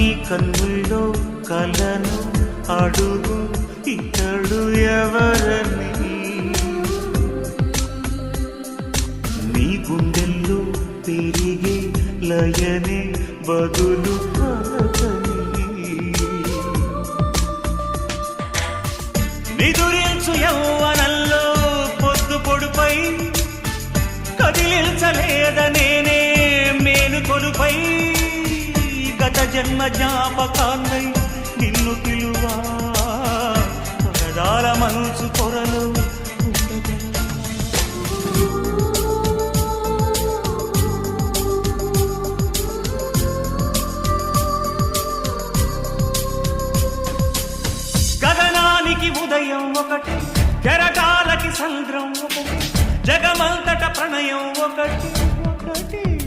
నీ కన్నుల్లో కలను అడుగు. ఇతడు ఎవరని నీ గుండెల్లో పెరిగే లయనే బదులు నిదురించు యౌవనంలో పొద్దు పొడుపై కదిలించలేద నేనే మేలు కొలుపై. గత జన్మ జ్ఞాపకాన్నై నిన్ను పిలువా. మనసు పొరలు గగనానికి ఉదయం ఒకటి జరగాలకి సంద్రం ఒకటి జగమంతట ప్రణయం ఒకటి ఒకటి.